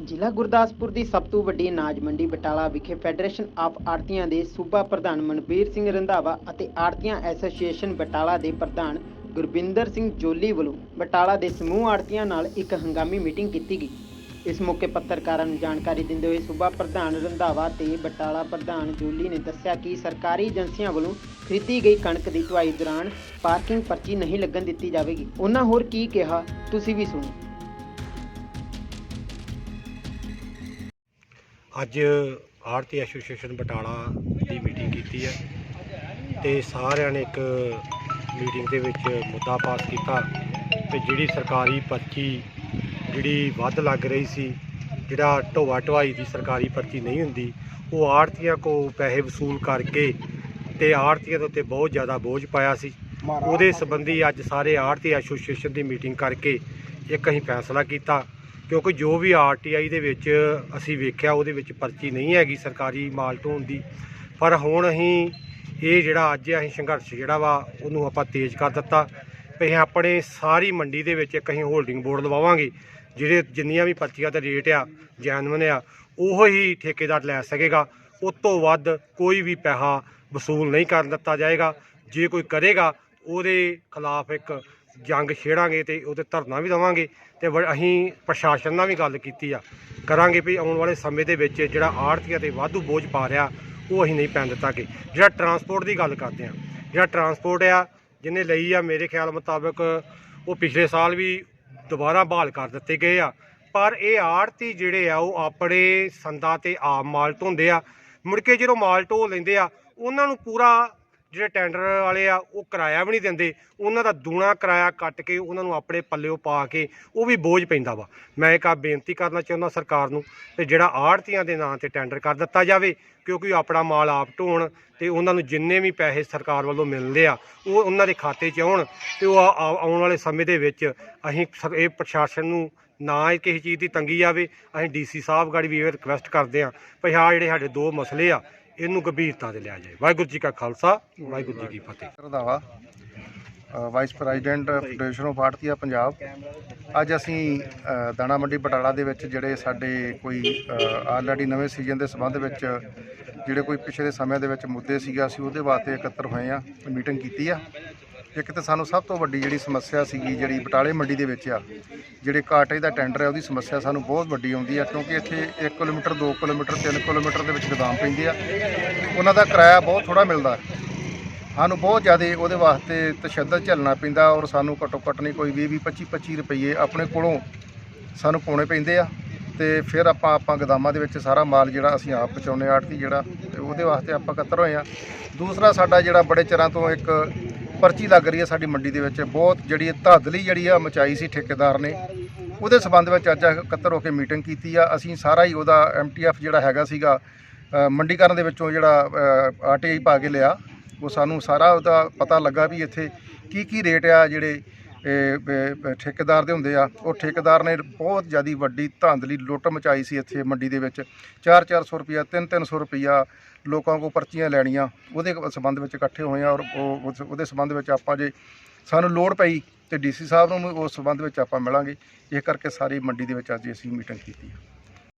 ਜ਼ਿਲ੍ਹਾ ਗੁਰਦਾਸਪੁਰ ਦੀ ਸਭ ਤੋਂ ਵੱਡੀ ਅਨਾਜ ਮੰਡੀ ਬਟਾਲਾ ਵਿਖੇ ਫੈਡਰੇਸ਼ਨ ਆਫ ਆੜਤੀਆਂ ਦੇ ਸੂਬਾ ਪ੍ਰਧਾਨ ਮਨਬੀਰ ਸਿੰਘ ਰੰਧਾਵਾ ਅਤੇ ਆੜਤੀਆਂ ਐਸੋਸੀਏਸ਼ਨ ਬਟਾਲਾ ਦੇ ਪ੍ਰਧਾਨ ਗੁਰਬਿੰਦਰ ਸਿੰਘ ਜੋਲੀ ਵੱਲੋਂ ਬਟਾਲਾ ਦੇ ਸਮੂਹ ਆੜਤੀਆਂ ਨਾਲ ਇੱਕ ਹੰਗਾਮੀ ਮੀਟਿੰਗ ਕੀਤੀ ਗਈ। ਇਸ ਮੌਕੇ ਪੱਤਰਕਾਰਾਂ ਨੂੰ ਜਾਣਕਾਰੀ ਦਿੰਦੇ ਹੋਏ ਸੂਬਾ ਪ੍ਰਧਾਨ ਰੰਧਾਵਾ ਤੇ ਬਟਾਲਾ ਪ੍ਰਧਾਨ ਜੋਲੀ ਨੇ ਦੱਸਿਆ ਕਿ ਸਰਕਾਰੀ ਏਜੰਸੀਆਂ ਵੱਲੋਂ ਖਰੀਦੀ ਗਈ ਕਣਕ ਦੀ ਢੁਆਈ ਦੌਰਾਨ ਪਾਰਕਿੰਗ ਪਰਚੀ ਨਹੀਂ ਲੱਗਣ ਦਿੱਤੀ ਜਾਵੇਗੀ। ਉਹਨਾਂ ਹੋਰ ਕੀ ਕਿਹਾ, ਤੁਸੀਂ ਵੀ ਸੁਣੋ। ਅੱਜ ਆੜਤੀ ਐਸੋਸੀਏਸ਼ਨ ਬਟਾਲਾ ਦੀ ਮੀਟਿੰਗ ਕੀਤੀ ਹੈ ਤੇ ਸਾਰਿਆਂ ਨੇ ਇੱਕ ਮੀਟਿੰਗ ਦੇ ਵਿੱਚ ਮੁੱਦਾ ਪਾਸ ਕੀਤਾ ਤੇ ਜਿਹੜੀ ਸਰਕਾਰੀ ਪਰਚੀ ਜਿਹੜੀ ਵੱਧ ਲੱਗ ਰਹੀ ਸੀ ਜਿਹੜਾ ਢੋਆ ਢਵਾਈ ਦੀ ਸਰਕਾਰੀ ਪਰਚੀ ਨਹੀਂ ਹੁੰਦੀ ਉਹ ਆੜਤੀਆਂ ਕੋ ਪੈਸੇ ਵਸੂਲ ਕਰਕੇ ਤੇ ਆੜਤੀਆਂ ਦੇ ਉੱਤੇ ਬਹੁਤ ਜ਼ਿਆਦਾ ਬੋਝ ਪਾਇਆ ਸੀ। ਉਹਦੇ ਸੰਬੰਧੀ ਅੱਜ ਸਾਰੇ ਆੜਤੀ ਐਸੋਸੀਏਸ਼ਨ ਦੀ ਮੀਟਿੰਗ ਕਰਕੇ ਇੱਕ ਅਸੀਂ ਫੈਸਲਾ ਕੀਤਾ। ਕਿਉਂਕਿ ਜੋ ਵੀ ਆਰਟੀਆਈ ਦੇ ਵਿੱਚ ਅਸੀਂ ਵੇਖਿਆ, ਉਹਦੇ ਵਿੱਚ ਪਰਚੀ ਨਹੀਂ ਹੈਗੀ ਸਰਕਾਰੀ ਮਾਲ ਢੋਣ ਦੀ ਪਰ ਹੁਣ ਅਸੀਂ ਇਹ ਜਿਹੜਾ ਅੱਜ ਅਸੀਂ ਸੰਘਰਸ਼ ਜਿਹੜਾ ਵਾ, ਉਹਨੂੰ ਆਪਾਂ ਤੇਜ਼ ਕਰ ਦਿੱਤਾ। ਵੀ ਅਸੀਂ ਆਪਣੇ ਸਾਰੀ ਮੰਡੀ ਦੇ ਵਿੱਚ ਇੱਕ ਅਸੀਂ ਹੋਲਡਿੰਗ ਬੋਰਡ ਲਵਾਵਾਂਗੇ ਜਿਹੜੇ ਜਿੰਨੀਆਂ ਵੀ ਪਰਚੀਆਂ ਤੇ ਰੇਟ ਆ ਜੈਨੂਨ ਆ, ਉਹ ਹੀ ਠੇਕੇਦਾਰ ਲੈ ਸਕੇਗਾ। ਉਸ ਤੋਂ ਵੱਧ ਕੋਈ ਵੀ ਪੈਸਾ ਵਸੂਲ ਨਹੀਂ ਕਰਨ ਦਿੱਤਾ ਜਾਏਗਾ। ਜੇ ਕੋਈ ਕਰੇਗਾ, ਉਹਦੇ ਖਿਲਾਫ ਇੱਕ ਜੰਗ ਛੇੜਾਂਗੇ ਤੇ ਉਹਤੇ ਧਰਨਾ ਵੀ ਦੇਵਾਂਗੇ ਤੇ ਵ- ਅਸੀਂ ਪ੍ਰਸ਼ਾਸਨ ਨਾਲ ਵੀ ਗੱਲ ਕੀਤੀ ਆ। ਕਰਾਂਗੇ ਵੀ ਆਉਣ ਵਾਲੇ ਸਮੇਂ ਦੇ ਵਿੱਚ ਜਿਹੜਾ ਆੜਤੀਆਂ ਤੇ ਵਾਧੂ ਬੋਝ ਪਾ ਰਿਹਾ, ਉਹ ਅਸੀਂ ਨਹੀਂ ਪੈਣ ਦਿੱਤਾਗੇ। ਜਿਹੜਾ ਟਰਾਂਸਪੋਰਟ ਦੀ ਗੱਲ ਕਰਦੇ ਆ, ਜਿਹੜਾ ਟਰਾਂਸਪੋਰਟ ਆ, ਜਿਹਨੇ ਲਈ ਆ ਮੇਰੇ ਖਿਆਲ ਮੁਤਾਬਕ ਉਹ ਪਿਛਲੇ ਸਾਲ ਵੀ ਦੁਬਾਰਾ ਬਹਾਲ ਕਰ ਦਿੱਤੇ ਗਏ ਆ। ਪਰ ਇਹ ਆੜਤੀ ਜਿਹੜੇ ਆ, ਉਹ ਆਪਣੇ ਸੰਦਾਂ ਤੇ ਆਮ ਮਾਲ ਢੋਂਦੇ ਆ। ਮੁੜ ਕੇ ਜਦੋਂ ਮਾਲ ਢੋ ਲੈਂਦੇ ਆ, ਉਹਨਾਂ ਨੂੰ ਪੂਰਾ ਜਿਹੜੇ ਟੈਂਡਰ ਵਾਲੇ ਆ, ਉਹ ਕਿਰਾਇਆ ਵੀ ਨਹੀਂ ਦਿੰਦੇ। ਉਹਨਾਂ ਦਾ ਦੂਣਾ ਕਿਰਾਇਆ ਕੱਟ ਕੇ ਉਹਨਾਂ ਨੂੰ ਆਪਣੇ ਪੱਲਿਓ ਪਾ ਕੇ ਉਹ ਵੀ ਬੋਝ ਪੈਂਦਾ ਵਾ। ਮੈਂ ਇੱਕ ਆ ਬੇਨਤੀ ਕਰਨਾ ਚਾਹੁੰਦਾ ਸਰਕਾਰ ਨੂੰ ਤੇ ਜਿਹੜਾ ਆੜਤੀਆਂ ਦੇ ਨਾਂ ਤੇ ਟੈਂਡਰ ਕਰ ਦਿੱਤਾ ਜਾਵੇ, ਕਿਉਂਕਿ ਉਹ ਆਪਣਾ ਮਾਲ ਆਪ ਢੋਣ ਤੇ ਉਹਨਾਂ ਨੂੰ ਜਿੰਨੇ ਵੀ ਪੈਸੇ ਸਰਕਾਰ ਵੱਲੋਂ ਮਿਲਦੇ ਆ, ਉਹ ਉਹਨਾਂ ਦੇ ਖਾਤੇ 'ਚ ਆਉਣ ਤੇ ਉਹ ਆਉਣ ਵਾਲੇ ਸਮੇਂ ਦੇ ਵਿੱਚ ਅਸੀਂ ਇਹ ਪ੍ਰਸ਼ਾਸਨ ਨੂੰ ਨਾ ਹੀ ਕਿਸੇ ਚੀਜ਼ ਦੀ ਤੰਗੀ ਆਵੇ, ਅਸੀਂ ਡੀਸੀ ਸਾਹਿਬ ਗਾੜੀ ਵੀ ਇਹ ਰਿਕਵੈਸਟ ਕਰਦੇ ਹਾਂ ਭਈ ਆਹ ਜਿਹੜੇ ਸਾਡੇ ਦੋ ਮਸਲੇ ਆ ਇਹਨੂੰ ਗੰਭੀਰਤਾ ਤੇ ਲਿਆ ਜਾਏ। ਵਾਹਿਗੁਰੂ ਜੀ ਕਾ ਖਾਲਸਾ, ਵਾਹਿਗੁਰੂ ਜੀ ਕੀ ਫਤਿਹ। Randhawa vice president federation of Arhtiya Punjab ਅੱਜ ਅਸੀਂ ਦਾਣਾ ਮੰਡੀ ਬਟਾਲਾ ਦੇ ਵਿੱਚ ਜਿਹੜੇ ਸਾਡੇ ਕੋਈ ਆਲਰੇਡੀ ਨਵੇਂ ਸੀਜ਼ਨ ਦੇ ਸੰਬੰਧ ਵਿੱਚ ਜਿਹੜੇ ਕੋਈ ਪਿਛਲੇ ਸਮੇਂ ਦੇ ਵਿੱਚ ਮੁੱਦੇ ਸੀਗਾ, ਅਸੀਂ ਉਹਦੇ ਵਾਸਤੇ ਇਕੱਤਰ ਹੋਏ ਆ ਮੀਟਿੰਗ ਕੀਤੀ ਆ। ਇੱਕ ਤਾਂ ਸਾਨੂੰ ਸਭ ਤੋਂ ਵੱਡੀ ਜਿਹੜੀ ਸਮੱਸਿਆ ਸੀਗੀ ਜਿਹੜੀ ਬਟਾਲੇ ਮੰਡੀ ਦੇ ਵਿੱਚ ਆ, ਜਿਹੜੇ ਕਾਟੇ ਦਾ ਟੈਂਡਰ ਹੈ, ਉਹਦੀ ਸਮੱਸਿਆ ਸਾਨੂੰ ਬਹੁਤ ਵੱਡੀ ਆਉਂਦੀ ਆ, ਕਿਉਂਕਿ ਇੱਥੇ 1 ਕਿਲੋਮੀਟਰ 2 ਕਿਲੋਮੀਟਰ 3 ਕਿਲੋਮੀਟਰ ਦੇ ਵਿੱਚ ਗੋਦਾਮ ਪੈਂਦੇ ਆ। ਉਹਨਾਂ ਦਾ ਕਿਰਾਇਆ ਬਹੁਤ ਥੋੜਾ ਮਿਲਦਾ। ਸਾਨੂੰ ਬਹੁਤ ਜ਼ਿਆਦਾ ਉਹਦੇ ਵਾਸਤੇ ਤਸ਼ੱਦਦ ਝੱਲਣਾ ਪੈਂਦਾ ਔਰ ਸਾਨੂੰ ਘੱਟੋ ਘੱਟ ਨਹੀਂ ਕੋਈ 20 25 25 ਰੁਪਏ ਆਪਣੇ ਕੋਲੋਂ ਸਾਨੂੰ ਪਾਉਣੇ ਪੈਂਦੇ ਆ। ਤੇ ਫਿਰ ਆਪਾਂ ਆਪਾਂ ਗਦਾਮਾਂ ਦੇ ਵਿੱਚ ਸਾਰਾ ਮਾਲ ਜਿਹੜਾ ਅਸੀਂ ਆਪ ਪਹੁੰਚਾਉਂਦੇ ਆੜਤੀ ਜਿਹੜਾ, ਤੇ ਉਹਦੇ ਵਾਸਤੇ ਆਪਾਂ ਕਤਰ ਹੋਏ ਆ ਦੂਸਰਾ ਸਾਡਾ ਜਿਹੜਾ ਬੜੇ ਚਿਰਾਂ ਤੋਂ ਇੱਕ ਪਰਚੀ ਲੱਗ ਰਹੀ ਹੈ ਸਾਡੀ ਮੰਡੀ ਦੇ ਵਿੱਚ। ਬਹੁਤ ਜਿਹੜੀ ਧਾਦਲੀ ਜਿਹੜੀ ਆ ਮਚਾਈ ਸੀ ਠੇਕੇਦਾਰ ਨੇ। ਉਹਦੇ ਸਬੰਧ ਵਿੱਚ ਅੱਜ ਇਕੱਤਰ ਹੋ ਕੇ ਮੀਟਿੰਗ ਕੀਤੀ ਆ। ਅਸੀਂ ਸਾਰਾ ਹੀ ਉਹਦਾ ਐਮਟੀਐਫ ਜਿਹੜਾ ਹੈਗਾ ਸੀਗਾ ਮੰਡੀਕਰਨ ਦੇ ਵਿੱਚੋਂ ਜਿਹੜਾ ਆਰਟੀਆਈ ਪਾ ਕੇ ਲਿਆ। ਉਹ ਸਾਨੂੰ ਸਾਰਾ ਉਹਦਾ ਪਤਾ ਲੱਗਾ ਵੀ ਇੱਥੇ ਕੀ ਕੀ ਰੇਟ ਆ ਜਿਹੜੇ ਠੇਕੇਦਾਰ ਦੇ ਹੁੰਦੇ ਆ। ਉਹ ਠੇਕੇਦਾਰ ਨੇ ਬਹੁਤ ਜ਼ਿਆਦੀ ਵੱਡੀ ਧਾਂਦਲੀ ਲੁੱਟ ਮਚਾਈ ਸੀ ਇੱਥੇ ਮੰਡੀ ਦੇ ਵਿੱਚ। 4-400 ਰੁਪਿਆ 3-300 ਰੁਪਿਆ ਲੋਕਾਂ ਕੋਲ ਪਰਚੀਆਂ ਲੈਣੀਆਂ। ਉਹਦੇ ਸੰਬੰਧ ਵਿੱਚ ਇਕੱਠੇ ਹੋਏ ਆ ਔਰ ਉਹ, ਉਸ- ਉਹਦੇ ਸੰਬੰਧ ਵਿੱਚ ਆਪਾਂ ਜੇ ਸਾਨੂੰ ਲੋੜ ਪਈ ਤੇ ਡੀਸੀ ਸਾਹਿਬ ਨੂੰ ਵੀ ਉਸ ਸੰਬੰਧ ਵਿੱਚ ਆਪਾਂ ਮਿਲਾਂਗੇ। ਇਹ ਕਰਕੇ ਸਾਰੀ ਮੰਡੀ ਦੇ ਵਿੱਚ ਅੱਜ ਅਸੀਂ ਮੀਟਿੰਗ ਕੀਤੀ ਹੈ